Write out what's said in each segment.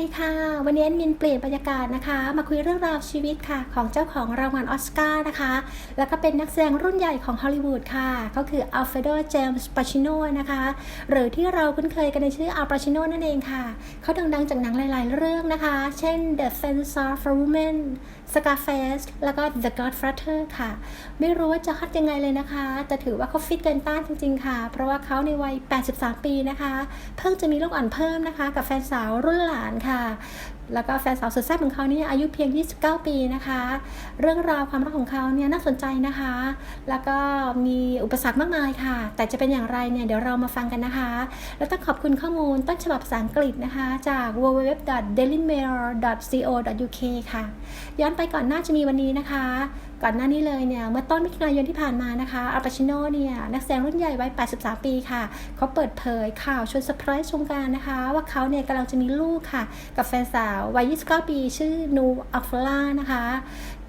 ดีค่ะ วันนี้แอดมินเปลี่ยนบรรยากาศนะคะ มาคุยเรื่องราวชีวิตค่ะ ของเจ้าของรางวัลออสการ์นะคะ แล้วก็เป็นนักแสดงรุ่นใหญ่ของฮอลลีวูดค่ะ ก็คืออัลเฟโดเจมส์ปาชิโนนะคะ หรือที่เราคุ้นเคยกันในชื่ออัลปาชิโนนั่นเองค่ะ เขาดังๆจากหนังหลายๆ เรื่องนะคะ เช่น The Fence of a Woman Scarface แล้วก็ The Godfather ค่ะ ไม่รู้ว่าจะฮอตยังไงเลยนะคะ แต่ถือว่าเขาฟิตเกินต้านจริง ๆ ค่ะ เพราะว่าเขาในวัย 83 ปีนะคะ เพิ่งจะมีลูกอ่อนเพิ่มนะคะ กับแฟนสาวรุ่นหลานค่ะแล้วก็แฟนสาวสุดแซ่บของเขาเนี่ยอายุเพียง 29 ปีนะคะ เรื่องราวความรักของเขาเนี่ยน่าสนใจนะคะ แล้วก็มีอุปสรรคมากมายค่ะ แต่จะเป็นอย่างไรเนี่ยเดี๋ยวเรามาฟังกันนะคะ แล้วต้องขอบคุณข้อมูลต้นฉบับภาษาอังกฤษนะคะ จาก www.dailymail.co.uk ค่ะ ย้อนไปก่อนหน้าจะมีวันนี้นะคะ ก่อนหน้านี้เลยเนี่ยเมื่อต้นมิถุนายนที่ผ่านมานะคะอัลปาชิโนเนี่ยนักแสดงรุ่นใหญ่วัย 83 ปีค่ะ เขาเปิดเผยข่าวชวนเซอร์ไพรส์ชมการนะคะ ว่าเขาเนี่ยกำลังจะมีลูกค่ะ กับแฟนสาววัย 29 ปี ชื่อนูอัลฟลานะคะ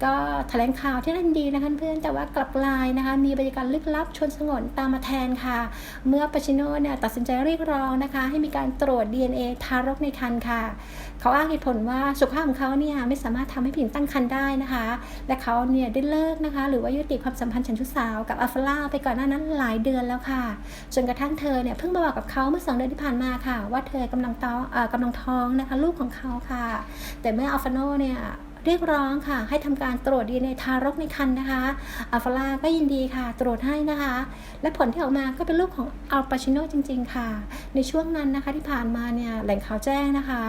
ก็แถลงข่าวที่น่านดีนะคะเพื่อนแต่ว่ากลับกลายนะคะ มีบรรยากาศลึกลับชวนสงนตามมาแทนค่ะ เมื่อปาชิโนเนี่ยตัดสินใจเรียกร้องนะคะ ให้มีการตรวจ DNA ทารกในครรภ์ค่ะ เขาอ้างเหตุผลว่าสุขภาพของเขาเนี่ยไม่สามารถทำให้ผิงตั้งครรภ์ได้นะคะ และเขาเนี่ยได้เลิกนะคะ หรือว่ายุติความสัมพันธ์ฉันชู้สาวกับอัลฟาล่าไปก่อนหน้านั้นหลายเดือนแล้วค่ะ จนกระทั่งเธอเนี่ยเพิ่งมาบอกกับเขาเมื่อสองเดือนที่ผ่านมาค่ะ ว่าเธอกำลังท้องกำลังท้องนะคะลูกของเขาค่ะ แต่เมื่ออัลฟาโนเนี่ย เรียกร้องค่ะ ให้ทำการตรวจดีในทารกในครรภ์นะคะอัลฟาลาก็ยินดีค่ะ ตรวจให้นะคะ และผลที่ออกมาก็เป็นลูกของอัลปาชิโนจริง ๆ ค่ะ ในช่วงนั้นนะคะที่ผ่านมาเนี่ยแหล่งข่าวแจ้งนะคะ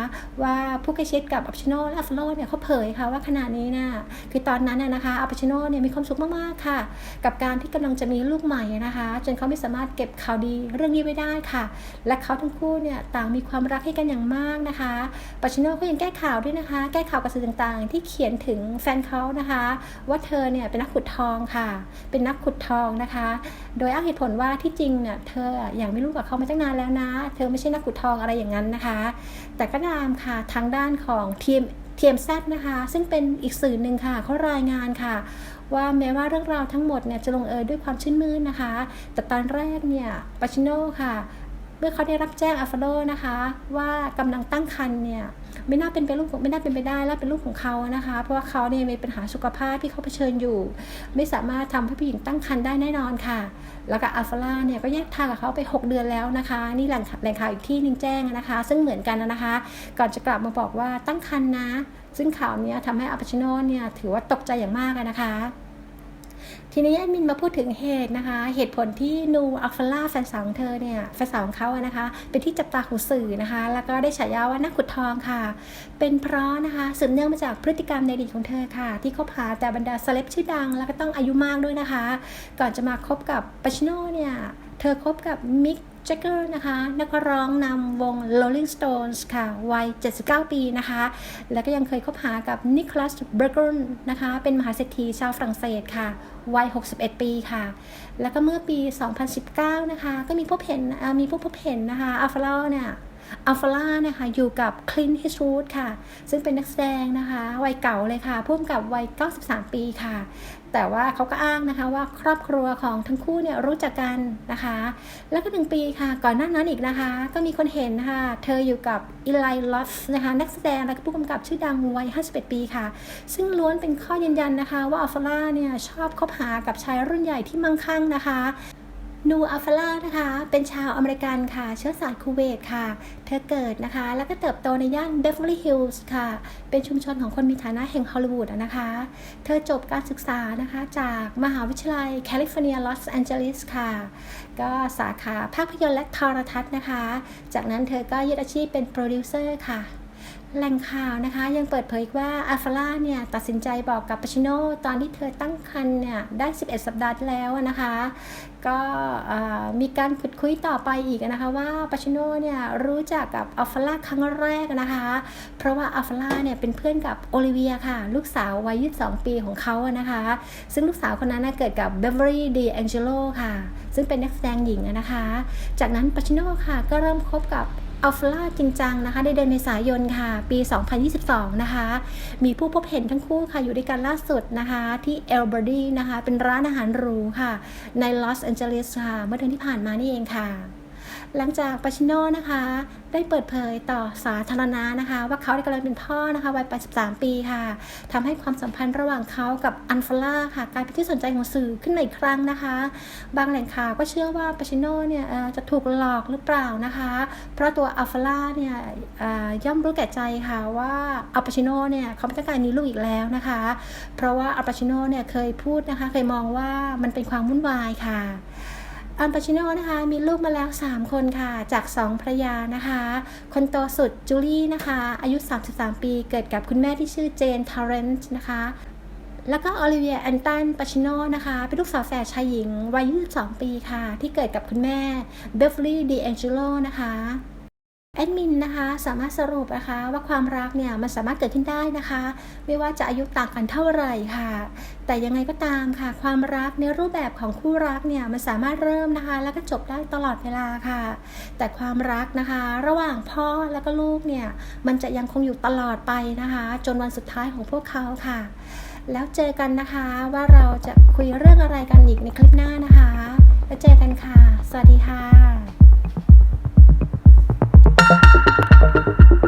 ว่าผู้ใกล้ชิดกับอัลปาชิโนและอัลฟาโลเนี่ยเขาเผยค่ะว่าขณะนี้นะคือตอนนั้นน่ะนะคะอัลปาชิโนเนี่ยมีความสุขมากๆค่ะ กับการที่กำลังจะมีลูกใหม่นะคะ จนเขาไม่สามารถเก็บข่าวดีเรื่องนี้ไว้ได้ค่ะ และเขาทั้งคู่เนี่ยต่างมีความรักให้กันอย่างมากนะคะปาชิโนก็ยังแก้ข่าวด้วยนะคะ แก้ข่าวกับสื่อต่างๆ ที่เขียนถึงแฟนเขานะคะ ว่าเธอเนี่ยเป็นนักขุดทองค่ะ เป็นนักขุดทองนะคะ โดยอ้างเหตุผลว่าที่จริงเนี่ยเธออย่างไม่รู้กับเขามาตั้งนานแล้วนะ เธอไม่ใช่นักขุดทองอะไรอย่างนั้นนะคะ แต่ก็ตามค่ะทางด้านของทีมทีมแซนะคะ ซึ่งเป็นอีกสื่อหนึ่งค่ะเขารายงานค่ะ ว่าแม้ว่าเรื่องราวทั้งหมดเนี่ยจะลงเอยด้วยความชื่นมื่นนะคะ แต่ตอนแรกเนี่ยปาชิโน่ค่ะ มื่อเขาได้รับแจ้งอัลฟาโลนะคะ ว่ากำลังตั้งครรภ์เนี่ยไม่น่าเป็นไปลูกไม่น่าเป็นไปได้และเป็นลูกของเขานะคะ เพราะว่าเขาเนี่ยมีปัญหาสุขภาพที่เขาเผชิญอยู่ ไม่สามารถทำให้ผู้หญิงตั้งครรภ์ได้แน่นอนค่ะ แล้วก็อัลฟาล่าเนี่ยก็แยกทางกับเขาไป 6 เดือนแล้วนะคะ นี่แหล่งแหล่งข่าวอีกที่หนึงแจ้งนะคะ ซึ่งเหมือนกันนะคะ ก่อนจะกลับมาบอกว่าตั้งครรภ์นะ ซึ่งข่าวนี้ทำให้อัลปาชิโนเนี่ยถือว่าตกใจอย่างมากนะคะ ทีนี้แอดมินมาพูดถึงเหตุนะคะ เหตุผลที่นูอัลฟาล่าแฟนสาวของเธอเนี่ยแฟนสาวของเขาอะนะคะ เป็นที่จับตาของสื่อนะคะ แล้วก็ได้ฉายาว่านักขุดทองค่ะ เป็นเพราะนะคะสืบเนื่องมาจากพฤติกรรมในอดีตของเธอค่ะ ที่คบหาแต่บรรดาเซเลบชื่อดัง แล้วก็ต้องอายุมากด้วยนะคะ ก่อนจะมาคบกับปาชิโนเนี่ยเธอคบกับมิกแจ็คเกอร์นะคะ นักร้องนำวง Rolling Stones ค่ะ วัย 79 ปีนะคะ แล้วก็ยังเคยคบหากับนิโคลัสเบอร์กนนะคะ เป็นมหาเศรษฐีชาวฝรั่งเศสค่ะ วัย 61 ปีค่ะ แล้วก็เมื่อปี 2019 นะคะ ก็มีพบเห็นมีผู้พบเห็นนะคะอัลฟาโลเนี่ย อัลฟาล่านะคะอยู่กับคลินฮิชวูดค่ะ ซึ่งเป็นนักแสดงนะคะ วัยเก่าเลยค่ะพ่วงกับวัย 93 ปีค่ะ แต่ว่าเขาก็อ้างนะคะว่าครอบครัวของทั้งคู่เนี่ยรู้จักกันนะคะ แล้วก็หนึ่งปีค่ะ ก่อนหน้านั้นอีกนะคะ ก็มีคนเห็นนะคะเธออยู่กับอีไลลอฟนะคะ นักแสดงและก็ผู้กำกับชื่อดังวัย 51 ปีค่ะ ซึ่งล้วนเป็นข้อยืนยันนะคะ ว่าอัลฟาล่าเนี่ยชอบคบหากับชายรุ่นใหญ่ที่มั่งคั่งนะคะ นูอัลฟาล่านะคะ เป็นชาวอเมริกันค่ะ เชื้อสายคูเวตค่ะ เธอเกิดนะคะ แล้วก็เติบโตในย่านเบฟเวอร์ลี่ฮิลส์ค่ะ เป็นชุมชนของคนมีฐานะแห่งฮอลลีวูดนะคะ เธอจบการศึกษานะคะ จากมหาวิทยาลัยแคลิฟอร์เนียลอสแอนเจลิสค่ะ ก็สาขาภาพยนตร์และโทรทัศน์นะคะ จากนั้นเธอก็ยึดอาชีพเป็นโปรดิวเซอร์ค่ะ แหล่งข่าวนะคะยังเปิดเผยว่าอัลฟาล่าเนี่ยตัดสินใจบอกกับปาชิโนตอนที่เธอตั้งครรภ์เนี่ยได้ 11 สัปดาห์ที่แล้วนะคะ ก็มีการขุดคุยต่อไปอีกนะคะว่าปาชิโนเนี่ยรู้จักกับอัลฟาล่าครั้งแรกนะคะ เพราะว่าอัลฟาล่าเนี่ยเป็นเพื่อนกับโอลิเวียค่ะ ลูกสาววัย 22 ปีของเขาอะนะคะ ซึ่งลูกสาวคนนั้นนะเกิดกับเบเวอรี่ดีแองเจโลค่ะ ซึ่งเป็นนักแสดงหญิงนะคะ จากนั้นปาชิโนค่ะก็เริ่มคบกับ อัลฟลาจริงจังนะคะในเดือนเมษายนค่ะ ปี 2022 นะคะ มีผู้พบเห็นทั้งคู่ค่ะ อยู่ด้วยกันล่าสุดนะคะ ที่เอลเบอร์ดีนะคะ เป็นร้านอาหารหรูค่ะ ในลอสแอนเจลิสค่ะ เมื่อเดือนที่ผ่านมานี่เองค่ะ หลังจากปาชิโนนะคะ ได้เปิดเผยต่อสาธารณะนะคะ ว่าเขาได้กำลังเป็นพ่อนะคะวัย 83 ปีค่ะทำให้ความสัมพันธ์ระหว่างเขากับอันฟล่าค่ะกลายเป็นที่สนใจของสื่อขึ้นมาอีกครั้งนะคะ บางแหล่งข่าวก็เชื่อว่าปาชิโนเนี่ยจะถูกหลอกหรือเปล่านะคะ เพราะตัวอัลฟล่าเนี่ยย่อมรู้แก่ใจค่ะว่าอัลปาชิโนเนี่ยเขาไม่ต้องการมีลูกอีกแล้วนะคะ เพราะว่าอัลปาชิโนเนี่ยเคยพูดนะคะ เคยมองว่ามันเป็นความวุ่นวายค่ะ อัลปาชิโน่นะคะมีลูกมาแล้ว 3 คนค่ะ จาก 2ภระยานะคะ คนโตสุดจูลี่นะคะ อายุ 33 ปี เกิดกับคุณแม่ที่ชื่อเจนทาร์เรนต์นะคะแล้วก็อลิเวียแอนตันปาชิโนนะคะ เป็นลูกสาวแฝดชายหญิงวัย 22 ปีค่ะ ที่เกิดกับคุณแม่เบฟลี่ดีแองเจโลนะคะ แอดมินนะคะสามารถสรุปนะคะว่าความรักเนี่ยมันสามารถเกิดขึ้นได้นะคะ ไม่ว่าจะอายุต่างกันเท่าไหร่ค่ะ แต่ยังไงก็ตามค่ะ ความรักในรูปแบบของคู่รักเนี่ยมันสามารถเริ่มนะคะ แล้วก็จบได้ตลอดเวลาค่ะ แต่ความรักนะคะ ระหว่างพ่อแล้วก็ลูกเนี่ยมันจะยังคงอยู่ตลอดไปนะคะ จนวันสุดท้ายของพวกเขาค่ะ แล้วเจอกันนะคะว่าเราจะคุยเรื่องอะไรกันอีกในคลิปหน้านะคะ แล้วเจอกันค่ะ สวัสดีค่ะ thank you